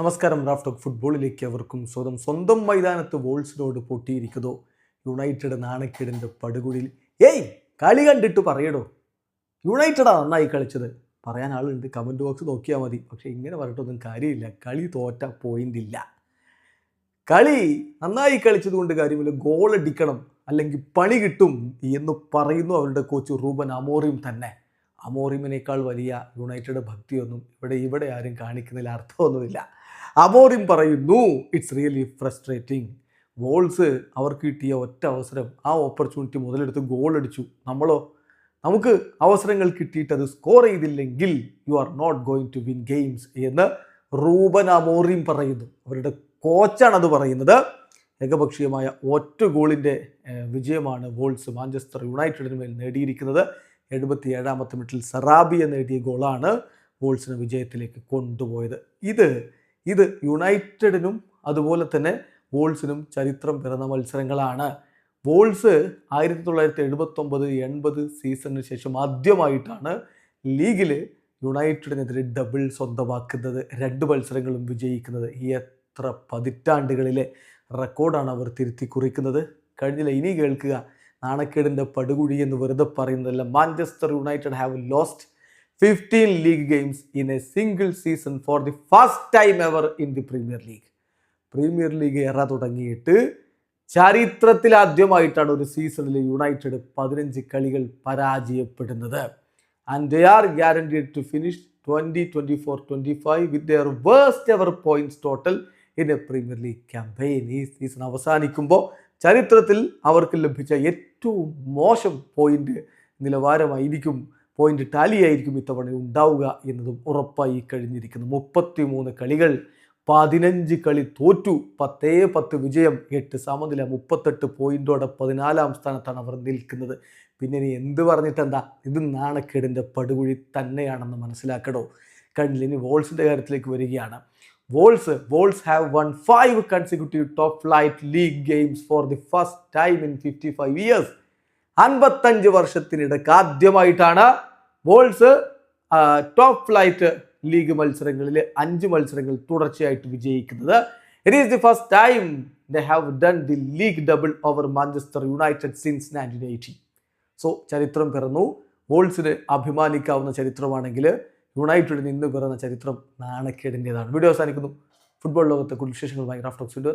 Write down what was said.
നമസ്കാരം. റാഫ്റ്റോക് ഫുട്ബോളിലേക്ക് അവർക്കും സ്വന്തം സ്വന്തം മൈതാനത്ത് വോൾസിനോട് പൊട്ടിയിരിക്കുന്നു. യുണൈറ്റഡ് നാണക്കേടിന്റെ പടുകുഴിയിൽ. ഏയ് കളി കണ്ടിട്ട് പറയടോ. യുണൈറ്റഡാ നന്നായി കളിച്ചത്. പറയാൻ ആളുണ്ട്. കമന്റ് ബോക്സ് നോക്കിയാൽ മതി. പക്ഷേ ഇങ്ങനെ പറഞ്ഞിട്ടൊന്നും കാര്യമില്ല. കളി തോറ്റ പോയിന്റ് ഇല്ല. കളി നന്നായി കളിച്ചത് കൊണ്ട് കാര്യമില്ല. ഗോൾ അടിക്കണം. അല്ലെങ്കിൽ പണി കിട്ടും എന്ന് പറയുന്നു അവരുടെ കോച്ച് റൂബൻ അമോറിയും തന്നെ. അമോറിമിനേക്കാൾ വലിയ യുണൈറ്റഡ് ഭക്തിയൊന്നും ഇവിടെ ഇവിടെ ആരും കാണിക്കുന്നതിൽ അർത്ഥമൊന്നുമില്ല. അമോറിം പറയുന്നു ഇറ്റ്സ് റിയലി ഫ്രസ്ട്രേറ്റിംഗ് വോൾസ് അവർക്ക് കിട്ടിയ ഒറ്റ അവസരം ആ ഓപ്പർച്യൂണിറ്റി മുതലെടുത്ത് ഗോൾ അടിച്ചു. നമ്മളോ നമുക്ക് അവസരങ്ങൾ കിട്ടിയിട്ട് അത് സ്കോർ ചെയ്തില്ലെങ്കിൽ you are not going to win games എന്ന് റൂബൻ അമോറിയും പറയുന്നു. അവരുടെ കോച്ചാണ് അത് പറയുന്നത്. ഏകപക്ഷീയമായ ഒറ്റ ഗോളിന്റെ വിജയമാണ് വോൾസ് മാഞ്ചസ്റ്റർ യുണൈറ്റഡിന് മേൽ നേടിയിരിക്കുന്നത്. എഴുപത്തി ഏഴാമത്തെ മിനിറ്റിൽ സറാബിയ നേടിയ ഗോളാണ് വോൾസിനെ വിജയത്തിലേക്ക് കൊണ്ടുപോയത്. ഇത് ഇത് യുണൈറ്റഡിനും അതുപോലെ തന്നെ വോൾസിനും ചരിത്രം പിറന്ന മത്സരങ്ങളാണ്. വോൾസ് ആയിരത്തി തൊള്ളായിരത്തി എഴുപത്തൊമ്പത് എൺപത് സീസണിന് ശേഷം ആദ്യമായിട്ടാണ് ലീഗിൽ യുണൈറ്റഡിനെതിരെ ഡബിൾ സ്വന്തമാക്കുന്നത്. രണ്ട് മത്സരങ്ങളും വിജയിക്കുന്നത്. ഈ എത്ര പതിറ്റാണ്ടുകളിലെ റെക്കോർഡാണ് അവർ തിരുത്തി കുറിക്കുന്നത്. കഴിഞ്ഞില്ല ഇനി കേൾക്കുക. നാണക്കേടിന്റെ പടുകുഴി എന്ന് വെറുതെ പറയുന്നതല്ല. Manchester United have lost fifteen league games in a single season for the first time ever in the Premier League Premier League era തുടങ്ങിയിട്ട് ചരിത്രത്തിൽ ആദ്യമായിട്ടാണ് ഒരു സീസണിൽ യുണൈറ്റഡ് പതിനഞ്ച് കളികൾ പരാജയപ്പെടുന്നത്. And they are guaranteed to finish twenty twenty four twenty five with their worst ever points total in a Premier League campaign ഈ season അവസാനിക്കുമ്പോൾ ചരിത്രത്തിൽ അവർക്ക് ലഭിച്ച ഏറ്റവും മോശം പോയിന്റ് നിലവാരമായിരിക്കും പോയിന്റ് ടാലി ആയിരിക്കും ഇത്തവണ ഉണ്ടാവുക എന്നതും ഉറപ്പായി കഴിഞ്ഞിരിക്കുന്നു. മുപ്പത്തി മൂന്ന് കളികൾ പതിനഞ്ച് കളി തോറ്റു. പത്തേ പത്ത് വിജയം എട്ട് സമനില മുപ്പത്തെട്ട് പോയിന്റോടെ പതിനാലാം സ്ഥാനത്താണ് അവർ നിൽക്കുന്നത്. പിന്നെ ഇനി എന്ത് പറഞ്ഞിട്ടെന്താ? ഇത് നാണക്കേടിന്റെ പടുകുഴി തന്നെയാണെന്ന് മനസ്സിലാക്കണോ കണ്ടില്ല ഇനി വോൾസിന്റെ കാര്യത്തിലേക്ക് വരികയാണ്. Wolves Wolves have won five consecutive top flight league games for the first time in fifty five years അൻപത്തഞ്ച് വർഷത്തിനിടക്ക് ആദ്യമായിട്ടാണ് വോൾസ് ടോപ്പ് ഫ്ലൈറ്റ് ലീഗ് മത്സരങ്ങളിൽ അഞ്ച് മത്സരങ്ങൾ തുടർച്ചയായിട്ട് വിജയിക്കുന്നത്. It is the first time they have done the league double over Manchester United since nineteen eighty so ചരിത്രം പിറന്നു. വോൾസിന് അഭിമാനിക്കാവുന്ന ചരിത്രമാണെങ്കിൽ യുണൈറ്റഡിന് ഇന്ന് പിറന്ന ചരിത്രം നാണക്കേടിന്റെതാണ്. വീഡിയോ അവസാനിക്കുന്നു. ഫുട്ബോൾ ലോകത്തെ കൂടുതൽ വിശേഷങ്ങളുമായി റാഫ്റ്റോക്സ് വീഡിയോ